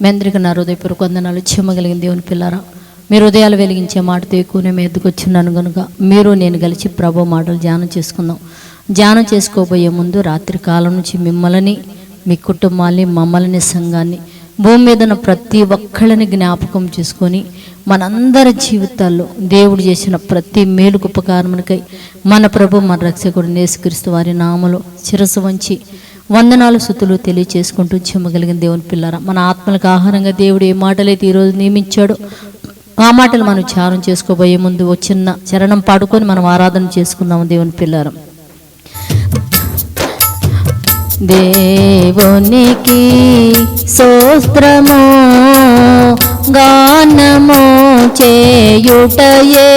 మీ అందరికీ నా హృదయపూర్వక వందనాలు. చెమ్మగలిగిన దేవుని పిల్లారా మీరు హృదయాలు వెలిగించే మాటతో ఎక్కువనే మీ ఎద్దుకు వచ్చినాను కనుక మీరు నేను కలిసి ప్రభు మాటలు ధ్యానం చేసుకుందాం. ధ్యానం చేసుకోబోయే ముందు రాత్రి కాలం నుంచి మిమ్మల్ని మీ కుటుంబాన్ని మమ్మల్ని సంఘాన్ని భూమి మీద ఉన్న ప్రతి ఒక్కళ్ళని జ్ఞాపకం చేసుకొని మనందరి జీవితాల్లో దేవుడు చేసిన ప్రతి మేలుకు ఉపకారమునికై మన ప్రభు మన రక్షకుడు నేసుక్రీస్తు వారి నామలు శిరసు వంచి వందనాలు సుతులు తెలియచేసుకుంటూ చెమ్మగలిగిన దేవుని పిల్లరా మన ఆత్మలకు ఆహారంగా దేవుడు ఏ మాటలైతే ఈరోజు నియమించాడో ఆ మాటలు మనం చారం చేసుకోబోయే ముందు వచ్చిన చిన్న చరణం పాడుకొని మనం ఆరాధన చేసుకుందాం దేవుని పిల్లరం. దేవునికి సోస్త్రము గానము చేయుటయే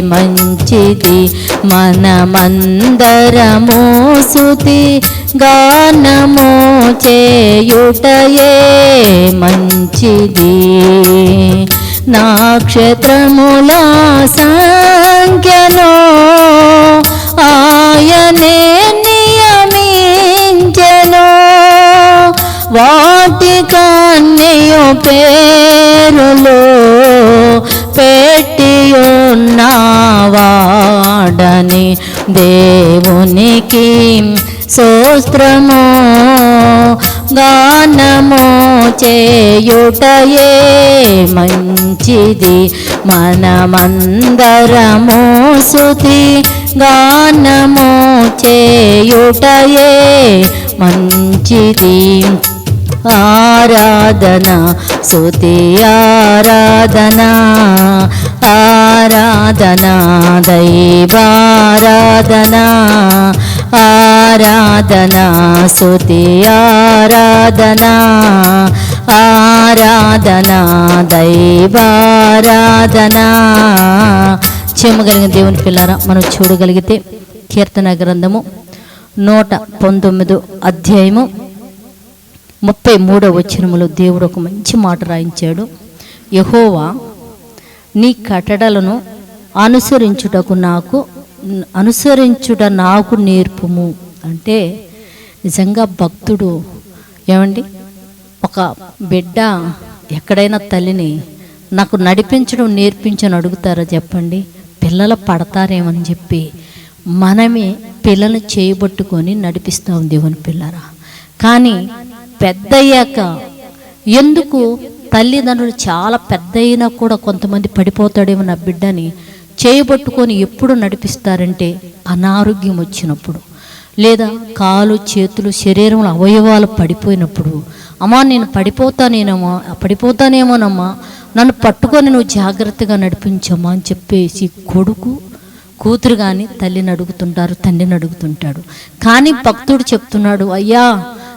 మంచిది. మనమందరము సుతి గానము చేయుటయే మంచిది. నక్షత్రముల సంఖ్యలో ఆయనే పేరులో పెట్టి ఉన్నవాడని దేవునికి సోస్త్రము గానము చేయుటయే మంచిది. మనమందరము సుతి గానము చేయుటయే మంచిది. ఆరాధన స్తుతి ఆరాధన ఆరాధన దైవారాధన ఆరాధన స్తుతి ఆరాధన ఆరాధన దైవారాధన. చెమ్మగలిగిన దేవుని పిల్లరా మనం చూడగలిగితే కీర్తన గ్రంథము నూట పంతొమ్మిదో అధ్యాయము ముప్పై మూడో వచనములో దేవుడు ఒక మంచి మాట రాయించాడు. యహోవా నీ కట్టడలను అనుసరించుటకు నాకు అనుసరించుట నాకు నేర్పుము. అంటే నిజంగా భక్తుడు ఏమండి? ఒక బిడ్డ ఎక్కడైనా తల్లిని నాకు నడిపించడం నేర్పించని అడుగుతారా చెప్పండి? పిల్లలు పడతారేమని చెప్పి మనమే పిల్లలు చేయబట్టుకొని నడిపిస్తాం దేవుని పిల్లరా. కానీ పెద్దయ్యాక ఎందుకు తల్లిదండ్రులు చాలా పెద్ద అయినా కూడా కొంతమంది పడిపోతాడేమో నా బిడ్డని చేయబట్టుకొని ఎప్పుడు నడిపిస్తారంటే అనారోగ్యం వచ్చినప్పుడు లేదా కాలు చేతులు శరీరంలో అవయవాలు పడిపోయినప్పుడు అమ్మా నేను పడిపోతానేనమ్మా పడిపోతానేమోనమ్మా నన్ను పట్టుకొని నువ్వు జాగ్రత్తగా నడిపించమ్మా అని చెప్పేసి కొడుకు కూతురు కానీ తల్లిని అడుగుతుంటారు తండ్రిని అడుగుతుంటాడు. కానీ భక్తుడు చెప్తున్నాడు అయ్యా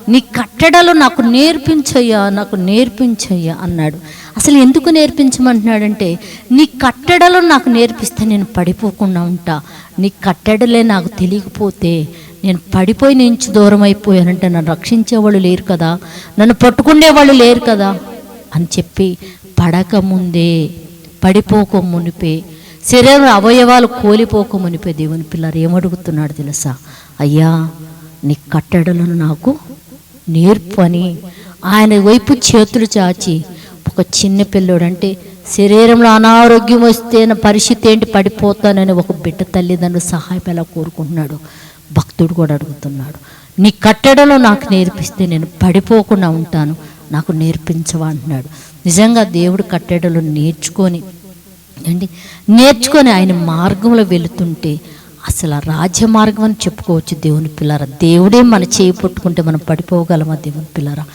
నీ కట్టడలు నాకు నేర్పించయ్యా నాకు నేర్పించయ్యా అన్నాడు. అసలు ఎందుకు నేర్పించమంటున్నాడంటే నీ కట్టడలు నాకు నేర్పిస్తే నేను పడిపోకుండా ఉంటా. నీ కట్టడలే నాకు తెలియకపోతే నేను పడిపోయి నుంచి దూరం అయిపోయానంటే నన్ను రక్షించేవాళ్ళు లేరు కదా? నన్ను పట్టుకునే వాళ్ళు లేరు కదా? అని చెప్పి పడకముందే పడిపోక మునిపే శరీర అవయవాలు కోలిపోక మునిపే దేవుని పిల్లలు ఏమడుగుతున్నాడు తెలుసా? అయ్యా నీ కట్టడలను నాకు నేర్పు అని ఆయన వైపు చేతులు చాచి ఒక చిన్న పిల్లోడు అంటే శరీరంలో అనారోగ్యం వస్తే నా పరిస్థితి ఏంటి? పడిపోతానని ఒక బిడ్డ తల్లిదండ్రులు సహాయం ఎలా కోరుకుంటున్నాడు? భక్తుడు కూడా అడుగుతున్నాడు. నీ కట్టడలో నాకు నేర్పిస్తే నేను పడిపోకుండా ఉంటాను. నాకు నేర్పించవా అంటున్నాడు. నిజంగా దేవుడు కట్టడలు నేర్చుకొని అండి నేర్చుకొని ఆయన మార్గంలో వెళుతుంటే అసలు ఆ రాజ్య మార్గం అని చెప్పుకోవచ్చు దేవుని పిల్లరా. దేవుడే మన చేయి పట్టుకుంటే మనం పడిపోగలమా దేవుని పిల్లరా?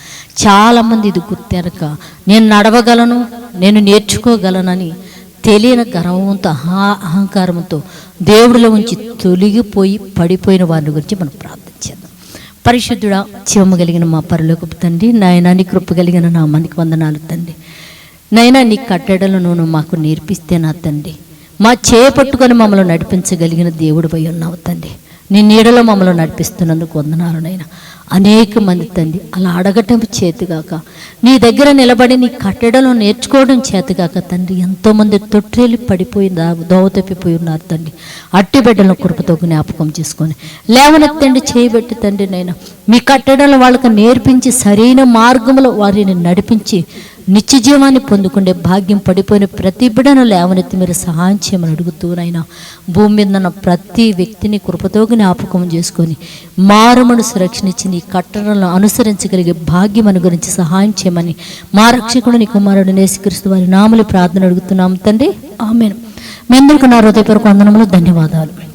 చాలామంది ఇది గుర్తెరక. నేను నడవగలను నేను నేర్చుకోగలనని తెలియని గర్వంతో అహా అహంకారంతో దేవుడిలో ఉంచి తొలగిపోయి పడిపోయిన వారిని గురించి మనం ప్రార్థించేద్దాం పరిశుద్ధుడా చివమ కలిగిన మా పరలోకపు తండ్రి నాయన నీ కృప కలిగిన నా మనకి వందనాలు తండ్రి. నైనా నీ కట్టడలను మాకు నేర్పిస్తే నా తండ్రి. మా చేపట్టుకొని మమ్మల్ని నడిపించగలిగిన దేవుడు పోయి ఉన్నావు తండ్రి. నీ నీడలో మమ్మల్ని నడిపిస్తున్నందుకు వందనాలు నైనా అనేక మంది తండ్రి అలా అడగటం చేతిగాక నీ దగ్గర నిలబడి నీ కట్టడంలో నేర్చుకోవడం చేతిగాక తండ్రి ఎంతోమంది తొట్రేలి పడిపోయి దా- దోవ తప్పిపోయి ఉన్నారు తండ్రి. అట్టి బిడ్డలను కృపతో జ్ఞాపకం చేసుకొని లేవనెత్తండి చేయబెట్టి తండ్రి నైనా మీ కట్టడంలో వాళ్ళకి నేర్పించి సరైన మార్గంలో వారిని నడిపించి నిత్య జీవాన్ని పొందుకుండే భాగ్యం పడిపోయిన ప్రతి బిడను లేవనెత్తి మీరు సహాయం చేయమని అడుగుతూనైనా భూమి మీద ఉన్న ప్రతి వ్యక్తిని కృపతో జ్ఞాపకం చేసుకొని మారుమను సురక్షణించి నీ కట్టడలను అనుసరించగలిగే భాగ్యం గురించి సహాయం చేయమని మా రక్షకుడు నీ కుమారుడు నేసుకరిస్తూ వారి నామలు ప్రార్థన అడుగుతున్నాం తండ్రి. ఆమెను. మీ అందరికీ నా హృదయపూర్వక వందనములు ధన్యవాదాలు.